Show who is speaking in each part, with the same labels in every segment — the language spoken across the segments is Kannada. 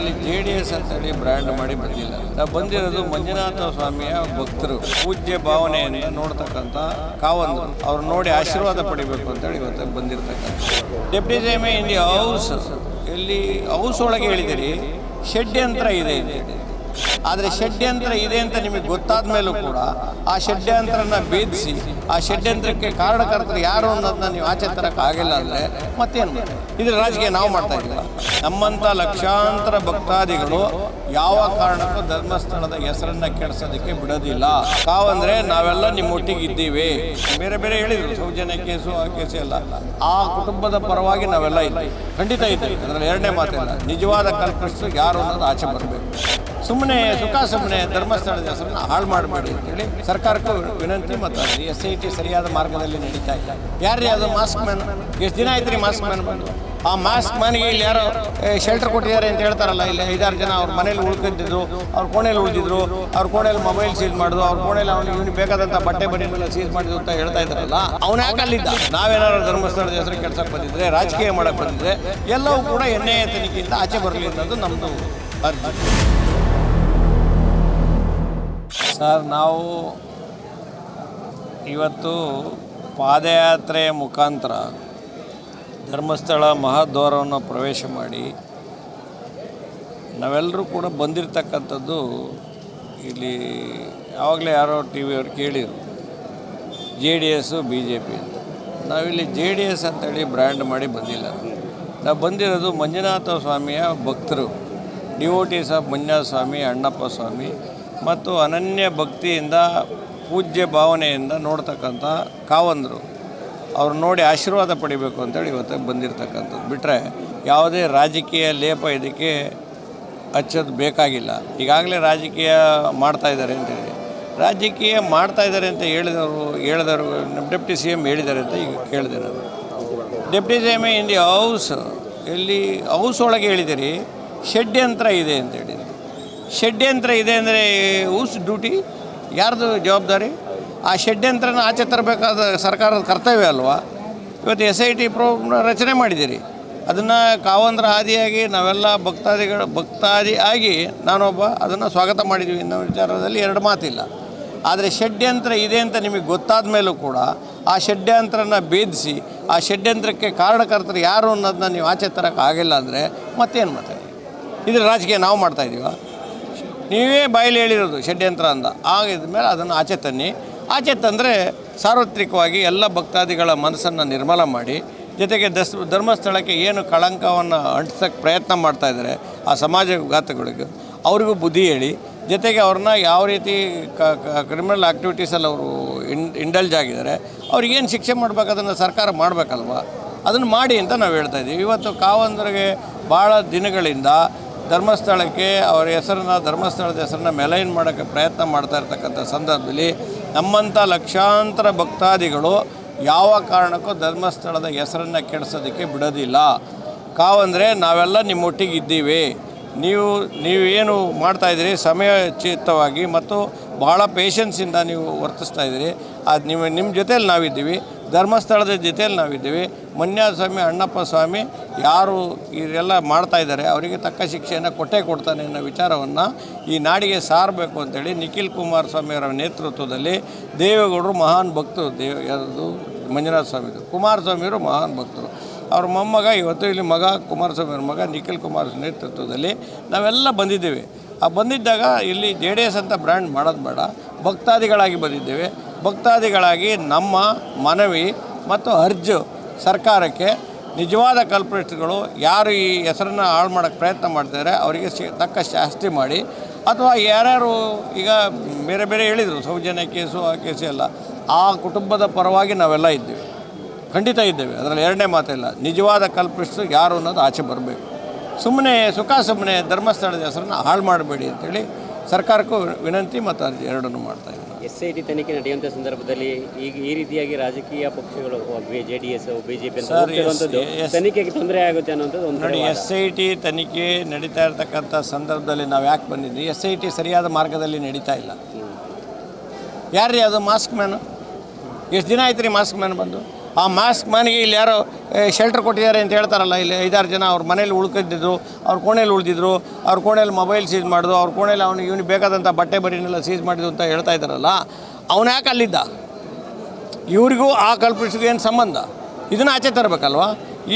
Speaker 1: ನಾವಿಲ್ಲಿ ಜೆ ಡಿ ಎಸ್ ಅಂತೇಳಿ ಬ್ರ್ಯಾಂಡ್ ಮಾಡಿ ಬಂದಿಲ್ಲ. ನಾವು ಬಂದಿರೋದು ಮಂಜುನಾಥ ಸ್ವಾಮಿಯ ಭಕ್ತರು. ಪೂಜ್ಯ ಭಾವನೆಯನ್ನು ನೋಡ್ತಕ್ಕಂಥ ಕಾವಂದು ಅವ್ರು ನೋಡಿ ಆಶೀರ್ವಾದ ಪಡಿಬೇಕು ಅಂತೇಳಿ ಇವತ್ತು ಬಂದಿರತಕ್ಕಂಥ ಡೆಪ್ಟಿ ಸೇಮೆ ದಿ ಹೌಸ್ ಇಲ್ಲಿ ಹೌಸ್ ಒಳಗೆ ಹೇಳಿದಿರಿ, ಷಡ್ಯಂತ್ರ ಇದೆ ಅಂತೇಳಿ ಆದರೆ ಷಡ್ಯಂತ್ರ ಇದೆ ಅಂತ ನಿಮಗೆ ಗೊತ್ತಾದ ಮೇಲೂ ಕೂಡ ಆ ಷಡ್ಯಂತ್ರನ ಭೇದಿಸಿ, ಆ ಷಡ್ಯಂತ್ರಕ್ಕೆ ಕಾರಣಕರ್ತರು ಯಾರು ಅನ್ನೋದನ್ನ ನೀವು ಆಚೆ ತರೋಕ್ಕಾಗಿಲ್ಲ ಅಂದರೆ ಮತ್ತೇನು? ಇದರ ಇದ್ರ ರಾಜಕೀಯ ನಾವು ಮಾಡ್ತಾ ಇಲ್ಲ ನಮ್ಮಂಥ ಲಕ್ಷಾಂತರ ಭಕ್ತಾದಿಗಳು ಯಾವ ಕಾರಣಕ್ಕೂ ಧರ್ಮಸ್ಥಳದ ಹೆಸರನ್ನ ಕೆಡಿಸೋದಕ್ಕೆ ಬಿಡೋದಿಲ್ಲ. ಕಾವಂದ್ರೆ ನಾವೆಲ್ಲ ನಿಮ್ಮ ಒಟ್ಟಿಗೆ ಇದ್ದೀವಿ. ಬೇರೆ ಬೇರೆ ಹೇಳಿದ್ರು, ಸೌಜನ್ಯ ಕೇಸು, ಆ ಕೇಸು ಎಲ್ಲ. ಆ ಕುಟುಂಬದ ಪರವಾಗಿ ನಾವೆಲ್ಲ ಇದ್ದೀವಿ. ಖಂಡಿತ ಇದ್ದೀವಿ. ಅದರಲ್ಲಿ ಎರಡನೇ ಮಾತಿಲ್ಲ ನಿಜವಾದ ಕಲ್ಪಿಸ್ತು ಯಾರು ಅನ್ನೋದು ಆಚೆ ಬರಬೇಕು. ಸುಮ್ಮನೆ ಸುಖ ಸುಮ್ಮನೆ ಧರ್ಮಸ್ಥಳದ ಹೆಸರನ್ನ ಹಾಳು ಮಾಡಬೇಡಿ ಅಂತೇಳಿ ಸರ್ಕಾರಕ್ಕೂ ವಿನಂತಿ ಮತ್ತು ಎಸ್ ಐ ಟಿ ಸರಿಯಾದ ಮಾರ್ಗದಲ್ಲಿ ನಡೀತಾ ಇಲ್ಲ ಯಾರು ಅದು ಮಾಸ್ಕ್ ಮ್ಯಾನ್? ಎಷ್ಟು ದಿನ ಆಯ್ತು ರೀ ಮಾಸ್ಕ್ ಮ್ಯಾನ್ ಬಂದು? ಆ ಮಾಸ್ಕ್ ಮ್ಯಾನ್ಗೆ ಇಲ್ಲಿ ಯಾರೋ ಶೆಲ್ಟರ್ ಕೊಟ್ಟಿದ್ದಾರೆ ಅಂತ ಹೇಳ್ತಾರಲ್ಲ, ಇಲ್ಲಿ ಐದಾರು ಜನ ಅವ್ರ ಮನೇಲಿ ಉಳ್ಕೊಂಡಿದ್ರು ಅವ್ರ ಕೋಣೆಯಲ್ಲಿ ಉಳಿದಿದ್ರು, ಅವ್ರ ಕೋಣೆಯಲ್ಲಿ ಮೊಬೈಲ್ ಸೀಸ್ ಮಾಡಿದ್ರು ಅವ್ರ ಕೋಣೆಯಲ್ಲಿ ಅವ್ನಿಗೆ ಇವ್ನಿಗೆ ಬೇಕಾದಂಥ ಬಟ್ಟೆ ಬರೀನೆಲ್ಲ ಸೀಸ್ ಮಾಡಿದ್ರು ಅಂತ ಹೇಳ್ತಾ ಇದ್ದಾರಲ್ಲ, ಅವನ ಯಾಕೆ ಅಲ್ಲಿದ್ದ? ನಾವೇನಾದ್ರು ಧರ್ಮಸ್ಥಳದ ಹೆಸರು ಕೆಲಸಕ್ಕೆ ಬಂದಿದ್ರೆ, ರಾಜಕೀಯ ಮಾಡಕ್ಕೆ ಬಂದಿದ್ರೆ, ಎಲ್ಲವೂ ಕೂಡ ಎಣ್ಣೆ ತನಿಖೆಯಿಂದ ಆಚೆ ಬರಲಿ ಅನ್ನೋದು ನಮ್ಮದು ಅರ್ಜಿ. ಸರ್, ನಾವು ಇವತ್ತು ಪಾದಯಾತ್ರೆಯ ಮುಖಾಂತರ ಧರ್ಮಸ್ಥಳ ಮಹಾದ್ವಾರವನ್ನು ಪ್ರವೇಶ ಮಾಡಿ ನಾವೆಲ್ಲರೂ ಕೂಡ ಬಂದಿರತಕ್ಕಂಥದ್ದು ಇಲ್ಲಿ ಯಾವಾಗಲೇ ಯಾರೋ ಟಿ ವಿಯವ್ರು ಕೇಳಿದರು J D S B J P ಅಂತ. ನಾವಿಲ್ಲಿ ಜೆ ಡಿ ಎಸ್ ಅಂತೇಳಿ ಬ್ರ್ಯಾಂಡ್ ಮಾಡಿ ಬಂದಿಲ್ಲ. ನಾವು ಬಂದಿರೋದು ಮಂಜುನಾಥ ಸ್ವಾಮಿಯ ಭಕ್ತರು ಡಿವೋಟೀಸ್ ಆಫ್ ಮಂಜುನಾಥ ಸ್ವಾಮಿ, ಅಣ್ಣಪ್ಪ ಸ್ವಾಮಿ ಮತ್ತು ಅನನ್ಯ ಭಕ್ತಿಯಿಂದ, ಪೂಜ್ಯ ಭಾವನೆಯಿಂದ ನೋಡ್ತಕ್ಕಂಥ ಕಾವಂದರು, ಅವ್ರು ನೋಡಿ ಆಶೀರ್ವಾದ ಪಡಿಬೇಕು ಅಂತೇಳಿ ಇವತ್ತು ಬಂದಿರತಕ್ಕಂಥದ್ದು. ಬಿಟ್ಟರೆ ಯಾವುದೇ ರಾಜಕೀಯ ಲೇಪ ಇದಕ್ಕೆ ಹಚ್ಚೋದು ಬೇಕಾಗಿಲ್ಲ. ಈಗಾಗಲೇ ರಾಜಕೀಯ ಮಾಡ್ತಾ ಇದ್ದಾರೆ ಅಂತೇಳಿ. ರಾಜಕೀಯ ಮಾಡ್ತಾ ಇದ್ದಾರೆ ಅಂತ ಹೇಳಿದವರು ಹೇಳಿದವರು, ಡೆಪ್ಟಿ ಸಿ ಎಂ ಹೇಳಿದ್ದಾರೆ ಅಂತ ಈಗ ಕೇಳಿದೆ ನಾನು. Deputy C M in house, ಇಲ್ಲಿ ಹೌಸ್ ಒಳಗೆ ಹೇಳಿದಿರಿ ಷಡ್ಯಂತ್ರ ಇದೆ ಅಂತೇಳಿ. ಷಡ್ಯಂತ್ರ ಇದೆ ಅಂದರೆ ಊಸ್ ಡ್ಯೂಟಿ, ಯಾರ್ದು ಜವಾಬ್ದಾರಿ? ಆ ಷಡ್ಯಂತ್ರನ ಆಚೆ ತರಬೇಕಾದ ಸರ್ಕಾರದ ಕರ್ತವ್ಯ ಅಲ್ವಾ? ಇವತ್ತು ಎಸ್ ಐ ಟಿ ಪ್ರೋಗ್ರಾಮ್ನ ರಚನೆ ಮಾಡಿದ್ದೀರಿ. ಅದನ್ನು ಕಾವಂದ್ರ ಆದಿಯಾಗಿ ನಾವೆಲ್ಲ ಭಕ್ತಾದಿಗಳು, ಭಕ್ತಾದಿ ಆಗಿ ನಾನೊಬ್ಬ ಅದನ್ನು ಸ್ವಾಗತ ಮಾಡಿದ್ದೀವಿ ಅನ್ನೋ ವಿಚಾರದಲ್ಲಿ ಎರಡು ಮಾತಿಲ್ಲ. ಆದರೆ ಷಡ್ಯಂತ್ರ ಇದೆ ಅಂತ ನಿಮಗೆ ಗೊತ್ತಾದ ಮೇಲೂ ಕೂಡ ಆ ಷಡ್ಯಂತ್ರನ ಭೇದಿಸಿ, ಆ ಷಡ್ಯಂತ್ರಕ್ಕೆ ಕಾರಣಕರ್ತರು ಯಾರು ಅನ್ನೋದನ್ನ ನೀವು ಆಚೆ ತರೋಕ್ಕಾಗಿಲ್ಲ ಅಂದರೆ ಮತ್ತೇನು ಮತ್ತೆ ಇದ್ರ ರಾಜಕೀಯ ನಾವು ಮಾಡ್ತಾ ಇದ್ದೀವ ನೀವೇ ಬಾಯಲ್ಲಿ ಹೇಳಿರೋದು ಷಡ್ಯಂತ್ರ ಅಂದ ಆಗಿದ ಮೇಲೆ ಅದನ್ನು ಆಚೆ ತನ್ನಿ. ಆಚೆ ತಂದರೆ ಸಾರ್ವತ್ರಿಕವಾಗಿ ಎಲ್ಲ ಭಕ್ತಾದಿಗಳ ಮನಸ್ಸನ್ನು ನಿರ್ಮಲ ಮಾಡಿ, ಜೊತೆಗೆ ದಸ್, ಧರ್ಮಸ್ಥಳಕ್ಕೆ ಏನು ಕಳಂಕವನ್ನು ಅಂಟಿಸೋಕ್ಕೆ ಪ್ರಯತ್ನ ಮಾಡ್ತಾ ಇದ್ದಾರೆ ಆ ಸಮಾಜಘಾತಗಳಿಗೆ ಅವ್ರಿಗೂ ಬುದ್ಧಿ ಹೇಳಿ, ಜೊತೆಗೆ ಅವ್ರನ್ನ ಯಾವ ರೀತಿ ಕ ಕ್ರಿಮಿನಲ್ ಆ್ಯಕ್ಟಿವಿಟೀಸಲ್ಲಿ ಅವರು ಇನ್ ಇಂಡಲ್ಜ್ ಆಗಿದ್ದಾರೆ ಅವ್ರಿಗೇನು ಶಿಕ್ಷೆ ಮಾಡಬೇಕು, ಅದನ್ನು ಸರ್ಕಾರ ಮಾಡಬೇಕಲ್ವ? ಅದನ್ನು ಮಾಡಿ ಅಂತ ನಾವು ಹೇಳ್ತಾ ಇದ್ದೀವಿ. ಇವತ್ತು ಕಾವಂದರಿಗೆ ಭಾಳ ದಿನಗಳಿಂದ ಧರ್ಮಸ್ಥಳಕ್ಕೆ ಅವರ ಹೆಸರನ್ನ, ಧರ್ಮಸ್ಥಳದ ಹೆಸರನ್ನ ಮೆಲೈನ್ ಮಾಡೋಕ್ಕೆ ಪ್ರಯತ್ನ ಮಾಡ್ತಾ ಇರ್ತಕ್ಕಂಥ ಸಂದರ್ಭದಲ್ಲಿ ನಮ್ಮಂಥ ಲಕ್ಷಾಂತರ ಭಕ್ತಾದಿಗಳು ಯಾವ ಕಾರಣಕ್ಕೂ ಧರ್ಮಸ್ಥಳದ ಹೆಸರನ್ನು ಕೆಡಿಸೋದಕ್ಕೆ ಬಿಡೋದಿಲ್ಲ. ಕಾವಂದರೆ ನಾವೆಲ್ಲ ನಿಮ್ಮೊಟ್ಟಿಗೆ ಇದ್ದೀವಿ. ನೀವು, ನೀವೇನು ಮಾಡ್ತಾಯಿದ್ದೀರಿ ಸಮಯೋಚಿತವಾಗಿ ಮತ್ತು ಭಾಳ ಪೇಷನ್ಸಿಂದ ನೀವು ವರ್ತಿಸ್ತಾ ಇದ್ದೀರಿ. ಅದು ನಿಮ್ಮ ನಿಮ್ಮ ಜೊತೇಲಿ ನಾವಿದ್ದೀವಿ. ಧರ್ಮಸ್ಥಳದ ಜೊತೆಯಲ್ಲಿ ನಾವಿದ್ದೀವಿ. ಮಂಡ್ಯ ಸ್ವಾಮಿ ಅಣ್ಣಪ್ಪ ಸ್ವಾಮಿ ಯಾರು ಇದೆಲ್ಲ ಮಾಡ್ತಾ ಇದ್ದಾರೆ, ಅವರಿಗೆ ತಕ್ಕ ಶಿಕ್ಷೆಯನ್ನು ಕೊಟ್ಟೇ ಕೊಡ್ತಾನೆ ಅನ್ನೋ ವಿಚಾರವನ್ನು ಈ ನಾಡಿಗೆ ಸಾರಬೇಕು ಅಂತೇಳಿ ನಿಖಿಲ್ ಕುಮಾರ್ ಸ್ವಾಮಿಯವರ ನೇತೃತ್ವದಲ್ಲಿ ದೇವೇಗೌಡರು ಮಹಾನ್ ಭಕ್ತರು, ದೇವ ಯಾರದು? ಮಂಜುನಾಥ ಸ್ವಾಮಿದು ಕುಮಾರಸ್ವಾಮಿಯವರು ಮಹಾನ್ ಭಕ್ತರು. ಅವ್ರ ಮೊಮ್ಮಗ, ಇವತ್ತು ಇಲ್ಲಿ ಮಗ ಕುಮಾರಸ್ವಾಮಿಯವ್ರ ಮಗ ನಿಖಿಲ್ ಕುಮಾರ್ ನೇತೃತ್ವದಲ್ಲಿ ನಾವೆಲ್ಲ ಬಂದಿದ್ದೇವೆ. ಆ ಬಂದಿದ್ದಾಗ ಇಲ್ಲಿ ಜೆ ಡಿ ಎಸ್ ಅಂತ ಬ್ರ್ಯಾಂಡ್ ಮಾಡೋದು ಬೇಡ, ಭಕ್ತಾದಿಗಳಾಗಿ ಬಂದಿದ್ದೇವೆ. ಭಕ್ತಾದಿಗಳಾಗಿ ನಮ್ಮ ಮನವಿ ಮತ್ತು ಅರ್ಜು ಸರ್ಕಾರಕ್ಕೆ ನಿಜವಾದ ಕಲ್ಪರಿಸ್ಟ್ಗಳು ಯಾರು ಈ ಹೆಸರನ್ನು ಹಾಳು ಮಾಡೋಕ್ಕೆ ಪ್ರಯತ್ನ ಮಾಡ್ತಿದ್ದಾರೆ, ಅವರಿಗೆ ತಕ್ಕ ಶಾಸ್ತಿ ಮಾಡಿ ಅಥವಾ ಯಾರ್ಯಾರು ಈಗ ಬೇರೆ ಬೇರೆ ಹೇಳಿದರು, ಸೌಜನ್ಯ ಕೇಸು, ಆ ಕೇಸು ಎಲ್ಲ, ಆ ಕುಟುಂಬದ ಪರವಾಗಿ ನಾವೆಲ್ಲ ಇದ್ದೀವಿ, ಖಂಡಿತ ಇದ್ದೇವೆ, ಅದರಲ್ಲಿ ಎರಡನೇ ಮಾತಿಲ್ಲ, ನಿಜವಾದ ಕಲ್ಪಿಸ್ತು ಯಾರು ಅನ್ನೋದು ಆಚೆ ಬರಬೇಕು. ಸುಮ್ಮನೆ ಸುಖ ಸುಮ್ಮನೆ ಧರ್ಮಸ್ಥಳದ ಹೆಸರನ್ನು ಹಾಳು ಮಾಡಬೇಡಿ ಅಂತೇಳಿ ಸರ್ಕಾರಕ್ಕೂ ವಿನಂತಿ ಮತ್ತು ಅರ್ಜಿ ಎರಡನ್ನು ಮಾಡ್ತಾ ಇದ್ದೀವಿ
Speaker 2: ಎಸ್ ಐ ಟಿ ತನಿಖೆ ನಡೆಯುವಂಥ ಸಂದರ್ಭದಲ್ಲಿ ಈಗ ಈ ರೀತಿಯಾಗಿ ರಾಜಕೀಯ ಪಕ್ಷಗಳು ಜೆ ಡಿ ಎಸ್ ಹೋಗ್ತಿರುವಂಥದ್ದು
Speaker 1: ಎಸ್- ಎಸ್-
Speaker 2: ತನಿಖೆಗೆ ತೊಂದರೆ ಆಗುತ್ತೆ ಅನ್ನೋಂಥದ್ದು ಒಂದು
Speaker 1: ನೋಡಿ ಎಸ್ ಐ ಟಿ ತನಿಖೆ ನಡೀತಾ ಇರತಕ್ಕಂಥ ಸಂದರ್ಭದಲ್ಲಿ ನಾವು ಯಾಕೆ ಬಂದಿದ್ವಿ? ಎಸ್ ಐ ಟಿ ಸರಿಯಾದ ಮಾರ್ಗದಲ್ಲಿ ನಡೀತಾ ಇಲ್ಲ. ಯಾರ್ರೀ ಅದು ಮಾಸ್ಕ್ ಮ್ಯಾನು? ಎಷ್ಟು ದಿನ ಆಯ್ತು ರೀ ಮಾಸ್ಕ್ ಮ್ಯಾನ್ ಬಂದು? ಆ ಮಾಸ್ಕ್ ಮ್ಯಾನ್ಗೆ ಇಲ್ಲಿ ಯಾರೋ ಶೆಲ್ಟರ್ ಕೊಟ್ಟಿದ್ದಾರೆ ಅಂತ ಹೇಳ್ತಾರಲ್ಲ, ಇಲ್ಲಿ ಐದಾರು ಜನ ಅವ್ರ ಮನೇಲಿ ಉಳ್ಕೊಂಡಿದ್ರು ಅವ್ರ ಕೋಣೆಯಲ್ಲಿ ಉಳಿದಿದ್ರು, ಅವ್ರ ಕೋಣೆಯಲ್ಲಿ ಮೊಬೈಲ್ ಸೀಸ್ ಮಾಡಿದ್ರು ಅವ್ರ ಕೋಣೆಯಲ್ಲಿ ಅವ್ನಿಗೆ ಇವನಿಗೆ ಬೇಕಾದಂಥ ಬಟ್ಟೆ ಬರಿನೆಲ್ಲ ಸೀಸ್ ಮಾಡಿದ್ರು ಅಂತ ಹೇಳ್ತಾ ಇದ್ದಾರಲ್ಲ, ಅವನು ಯಾಕೆ ಅಲ್ಲಿದ್ದ? ಇವ್ರಿಗೂ ಆ ಕಲ್ಪಿಸಿಗೂ ಏನು ಸಂಬಂಧ? ಇದನ್ನು ಆಚೆ ತರಬೇಕಲ್ವ?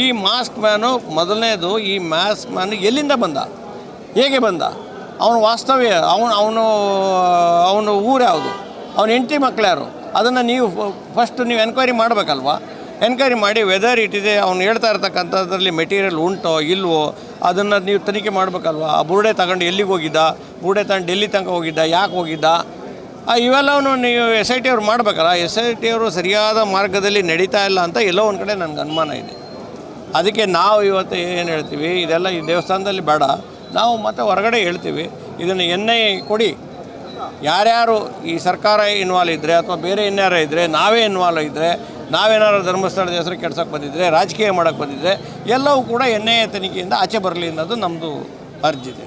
Speaker 1: ಈ ಮಾಸ್ಕ್ ಮ್ಯಾನು ಮೊದಲನೇದು, ಈ ಮಾಸ್ಕ್ ಮ್ಯಾನ್ ಎಲ್ಲಿಂದ ಬಂದ? ಹೇಗೆ ಬಂದ? ಅವನು ವಾಸ್ತವ್ಯ, ಅವನು ಅವನು ಅವನು ಊರು ಯಾವುದು? ಅವನ ಹೆಂಡತಿ ಮಕ್ಳು ಯಾರು? ಅದನ್ನು ನೀವು ಫಸ್ಟ್ ನೀವು ಎನ್ಕ್ವೈರಿ ಮಾಡಬೇಕಲ್ವಾ? ಎನ್ಕ್ವೈರಿ ಮಾಡಿ ವೆದರ್ ಇಟ್ ಇದೆ ಅವ್ನು ಹೇಳ್ತಾ ಇರ್ತಕ್ಕಂಥದ್ರಲ್ಲಿ ಮೆಟೀರಿಯಲ್ ಉಂಟೋ ಇಲ್ವೋ ಅದನ್ನು ನೀವು ತನಿಖೆ ಮಾಡಬೇಕಲ್ವಾ? ಆ ಬುರುಡೆ ತಗೊಂಡು ಎಲ್ಲಿಗೆ ಹೋಗಿದ್ದ? ಬುರುಡೆ ತಗೊಂಡು ಡೆಲ್ಲಿ ತನಕ ಹೋಗಿದ್ದ? ಯಾಕೆ ಹೋಗಿದ್ದ? ಆ, ಇವೆಲ್ಲವನ್ನು ನೀವು ಎಸ್ ಐ ಟಿ ಅವ್ರು ಮಾಡಬೇಕಲ್ಲ? ಎಸ್ ಐ ಟಿ ಅವರು ಸರಿಯಾದ ಮಾರ್ಗದಲ್ಲಿ ನಡೀತಾ ಇಲ್ಲ ಅಂತ ಎಲ್ಲೋ ಒಂದು ಕಡೆ ನನಗೆ ಅನುಮಾನ ಇದೆ. ಅದಕ್ಕೆ ನಾವು ಇವತ್ತು ಏನು ಹೇಳ್ತೀವಿ ಇದೆಲ್ಲ ಈ ದೇವಸ್ಥಾನದಲ್ಲಿ ಬೇಡ. ನಾವು ಮತ್ತೆ ಹೊರಗಡೆ ಹೇಳ್ತೀವಿ ಇದನ್ನು ಎನ್ ಐ ಕೊಡಿ. ಯಾರ್ಯಾರು ಈ ಸರ್ಕಾರ ಇನ್ವಾಲ್ವ್ ಇದ್ದರೆ ಅಥವಾ ಬೇರೆ ಇನ್ಯಾರ ಇದ್ದರೆ ನಾವೇ ಇನ್ವಾಲ್ವ್ ಇದ್ದರೆ ನಾವೇನಾದ್ರು ಧರ್ಮಸ್ಥಳದ ಹೆಸರು ಕೆಡ್ಸೋಕ್ಕೆ ಬಂದಿದ್ದರೆ ರಾಜಕೀಯ ಮಾಡೋಕ್ಕೆ ಬಂದಿದ್ದರೆ ಎಲ್ಲವೂ ಕೂಡ ಎನ್ ಐ ಎ ತನಿಖೆಯಿಂದ ಆಚೆ ಬರಲಿ ಅನ್ನೋದು ನಮ್ಮದು ಅರ್ಜಿ ಇದೆ.